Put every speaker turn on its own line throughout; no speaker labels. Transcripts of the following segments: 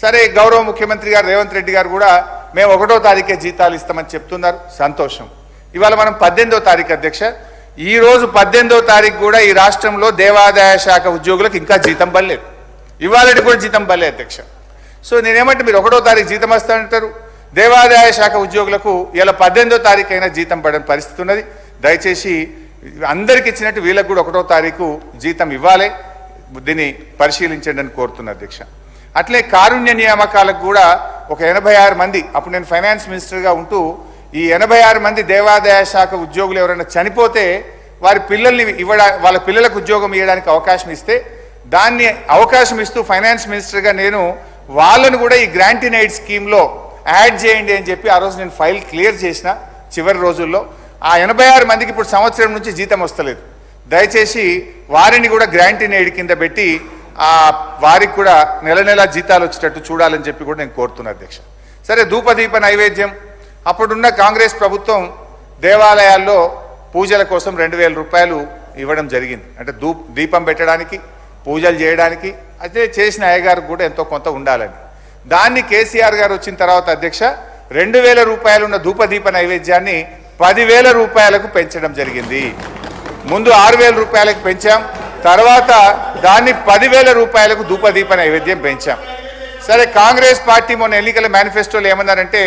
సరే గౌరవ ముఖ్యమంత్రి గారు రేవంత్ రెడ్డి గారు కూడా మేము ఒకటో తారీఖే జీతాలు ఇస్తామని చెప్తున్నారు. సంతోషం. ఇవాళ మనం పద్దెనిమిదో తారీఖు అధ్యక్ష. ఈ రోజు పద్దెనిమిదో తారీఖు కూడా ఈ రాష్ట్రంలో దేవాదాయ శాఖ ఉద్యోగులకు ఇంకా జీతం పడలేదు. ఇవాళటి కూడా జీతం పడలేదు అధ్యక్ష. సో నేనేమంటే మీరు ఒకటో తారీఖు జీతం వస్తానంటారు. దేవాదాయ శాఖ ఉద్యోగులకు ఇలా పద్దెనిమిదో తారీఖు అయినా జీతం పడని పరిస్థితి ఉన్నది. దయచేసి అందరికి ఇచ్చినట్టు వీళ్ళకు కూడా ఒకటో తారీఖు జీతం ఇవ్వాలి. దీన్ని పరిశీలించండి అని కోరుతున్నా అధ్యక్ష. అట్లే కారుణ్య నియామకాలకు కూడా ఒక ఎనభై ఆరు మంది అప్పుడు నేను ఫైనాన్స్ మినిస్టర్గా ఉంటూ ఈ ఎనభై ఆరు మంది దేవాదాయ శాఖ ఉద్యోగులు ఎవరైనా చనిపోతే వారి పిల్లల్ని ఇవ్వడా వాళ్ళ పిల్లలకు ఉద్యోగం ఇవ్వడానికి అవకాశం ఇస్తే దాన్ని అవకాశం ఇస్తూ ఫైనాన్స్ మినిస్టర్గా నేను వాళ్ళను కూడా ఈ గ్రాంటీన్ స్కీమ్లో యాడ్ చేయండి అని చెప్పి ఆ రోజు నేను ఫైల్ క్లియర్ చేసిన చివరి రోజుల్లో. ఆ ఎనభై ఆరు మందికి ఇప్పుడు సంవత్సరం నుంచి జీతం వస్తలేదు. దయచేసి వారిని కూడా గ్రాంటీన్ ఎయిడ్ కింద పెట్టి వారికి కూడా నెల నెల జీతాలు వచ్చేటట్టు చూడాలని చెప్పి కూడా నేను కోరుతున్నా అధ్యక్ష. సరే ధూపదీప నైవేద్యం. అప్పుడున్న కాంగ్రెస్ ప్రభుత్వం దేవాలయాల్లో పూజల కోసం రెండు వేల రూపాయలు ఇవ్వడం జరిగింది. అంటే దూ దీపం పెట్టడానికి పూజలు చేయడానికి అయితే చేసిన అయ్యగారికి కూడా ఎంతో కొంత ఉండాలని. దాన్ని కేసీఆర్ గారు వచ్చిన తర్వాత అధ్యక్ష రెండు వేల రూపాయలు ఉన్న ధూపదీప నైవేద్యాన్ని పదివేల రూపాయలకు పెంచడం జరిగింది. ముందు ఆరు వేల రూపాయలకు పెంచాం తర్వాత దాన్ని పదివేల రూపాయలకు ధూపదీప నైవేద్యం పెంచాం. సరే కాంగ్రెస్ పార్టీ మొన్న ఎన్నికల మేనిఫెస్టోలో ఏమన్నారంటే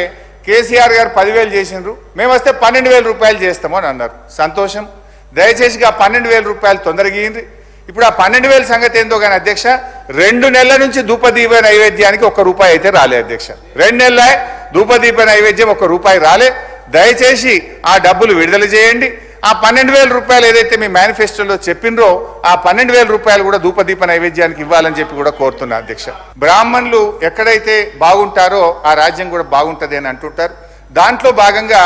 కేసీఆర్ గారు పదివేలు చేసినారు మేము వస్తే పన్నెండు వేల రూపాయలు చేస్తాము అని అన్నారు. సంతోషం. దయచేసి ఆ పన్నెండు వేల రూపాయలు తొందరగింది ఇప్పుడు ఆ పన్నెండు వేల సంగతి ఏందో కానీ అధ్యక్ష రెండు నెలల నుంచి ధూపదీప నైవేద్యానికి ఒక్క రూపాయి అయితే రాలే అధ్యక్ష. రెండు నెలలే ధూపదీప నైవేద్యం ఒక్క రూపాయి రాలే. దయచేసి ఆ డబ్బులు విడుదల చేయండి. ఆ పన్నెండు వేల రూపాయలు ఏదైతే మీ మేనిఫెస్టోలో చెప్పినరో ఆ పన్నెండు వేల రూపాయలు కూడా ధూపదీప నైవేద్యానికి ఇవ్వాలని చెప్పి కూడా కోరుతున్నా అధ్యక్ష. బ్రాహ్మణులు ఎక్కడైతే బాగుంటారో ఆ రాజ్యం కూడా బాగుంటుంది అని అంటుంటారు. దాంట్లో భాగంగా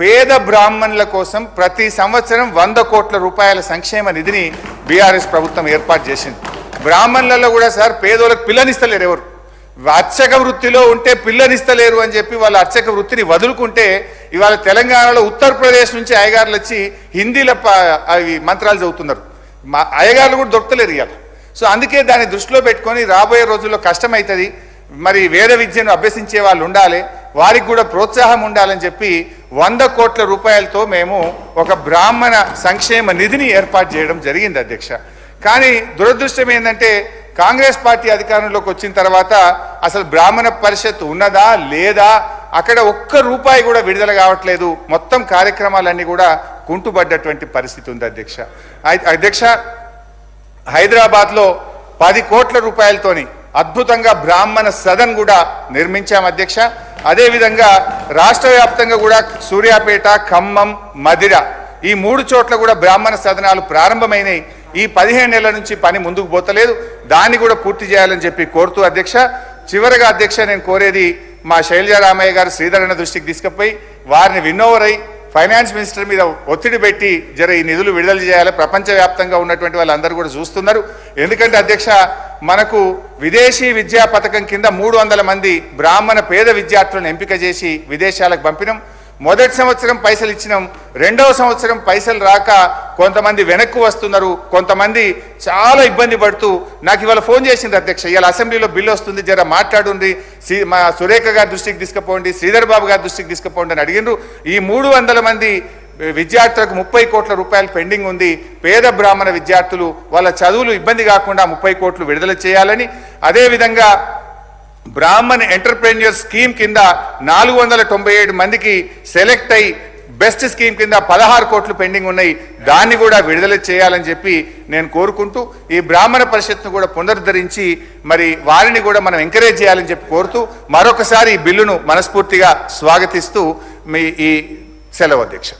పేద బ్రాహ్మణుల కోసం ప్రతి సంవత్సరం వంద కోట్ల రూపాయల సంక్షేమ నిధిని బీఆర్ఎస్ ప్రభుత్వం ఏర్పాటు చేసింది. బ్రాహ్మణులలో కూడా సార్ పేదోళ్ళకి పిల్లనిస్తలేరు ఎవరు? అర్చక వృత్తిలో ఉంటే పిల్లనిస్తలేరు అని చెప్పి వాళ్ళు అర్చక వృత్తిని వదులుకుంటే ఇవాళ తెలంగాణలో ఉత్తరప్రదేశ్ నుంచి అయ్యగారులు వచ్చి హిందీలో ప- అవి మంత్రాలు చదువుతున్నారు. మా అయ్యగారులు కూడా దొరకలేరు ఇవాళ. సో అందుకే దాన్ని దృష్టిలో పెట్టుకొని రాబోయే రోజుల్లో కష్టమవుతుంది మరి వేద విద్యను అభ్యసించే వాళ్ళు ఉండాలి. వారికి కూడా ప్రోత్సాహం ఉండాలని చెప్పి వంద కోట్ల రూపాయలతో మేము ఒక బ్రాహ్మణ సంక్షేమ నిధిని ఏర్పాటు చేయడం జరిగింది అధ్యక్ష. కానీ దురదృష్టం ఏంటంటే కాంగ్రెస్ పార్టీ అధికారంలోకి వచ్చిన తర్వాత అసలు బ్రాహ్మణ పరిషత్ ఉన్నదా లేదా? అక్కడ ఒక్క రూపాయి కూడా విడుదల కావట్లేదు. మొత్తం కార్యక్రమాలన్నీ కూడా కుంటుపడ్డటువంటి పరిస్థితి ఉంది అధ్యక్ష. అధ్యక్ష హైదరాబాద్లో పది కోట్ల రూపాయలతోని అద్భుతంగా బ్రాహ్మణ సదన్ కూడా నిర్మించాం అధ్యక్ష. అదేవిధంగా రాష్ట్ర వ్యాప్తంగా కూడా సూర్యాపేట ఖమ్మం మదిర ఈ మూడు చోట్ల కూడా బ్రాహ్మణ సదనాలు ప్రారంభమైనాయి. ఈ పదిహేను నెలల నుంచి పని ముందుకు పోతలేదు. దాన్ని కూడా పూర్తి చేయాలని చెప్పి కోరుతూ అధ్యక్ష చివరగా అధ్యక్ష నేను కోరేది మా శైలజారామయ్య గారు శ్రీధరణ దృష్టికి తీసుకుపోయి వారిని విన్నోవర్ అయి ఫైనాన్స్ మినిస్టర్ మీద ఒత్తిడి పెట్టి జర ఈ నిధులు విడుదల చేయాలి. ప్రపంచవ్యాప్తంగా ఉన్నటువంటి వాళ్ళందరూ కూడా చూస్తున్నారు. ఎందుకంటే అధ్యక్ష మనకు విదేశీ విద్యా పథకం కింద మూడు వందల మంది బ్రాహ్మణ పేద విద్యార్థులను ఎంపిక చేసి విదేశాలకు పంపినాం. మొదటి సంవత్సరం పైసలు ఇచ్చినాం రెండవ సంవత్సరం పైసలు రాక కొంతమంది వెనక్కు వస్తున్నారు కొంతమంది చాలా ఇబ్బంది పడుతూ నాకు ఇవాళ ఫోన్ చేసింది అధ్యక్ష ఇవాళ అసెంబ్లీలో బిల్లు వస్తుంది జర మాట్లాడుండి శ్రీ మా సురేఖ గారి దృష్టికి తీసుకుపోండి శ్రీధర్ బాబు గారి దృష్టికి తీసుకుపోండి అని అడిగిండ్రు. ఈ మూడు వందల మంది విద్యార్థులకు ముప్పై కోట్ల రూపాయలు పెండింగ్ ఉంది పేద బ్రాహ్మణ విద్యార్థులు వాళ్ళ చదువులు ఇబ్బంది కాకుండా ముప్పై కోట్లు విడుదల చేయాలని అదేవిధంగా బ్రాహ్మణ్ ఎంటర్ప్రెన్యూర్ స్కీమ్ కింద నాలుగు వందల తొంభై ఏడు మందికి సెలెక్ట్ అయి బెస్ట్ స్కీమ్ కింద పదహారు కోట్లు పెండింగ్ ఉన్నాయి. దాన్ని కూడా విడుదల చేయాలని చెప్పి నేను కోరుకుంటూ ఈ బ్రాహ్మణ పరిషత్ను కూడా పునరుద్ధరించి మరి వారిని కూడా మనం ఎంకరేజ్ చేయాలని చెప్పి కోరుతూ మరొకసారి ఈ బిల్లును మనస్ఫూర్తిగా స్వాగతిస్తూ మీ ఈ సెలవు అధ్యక్ష.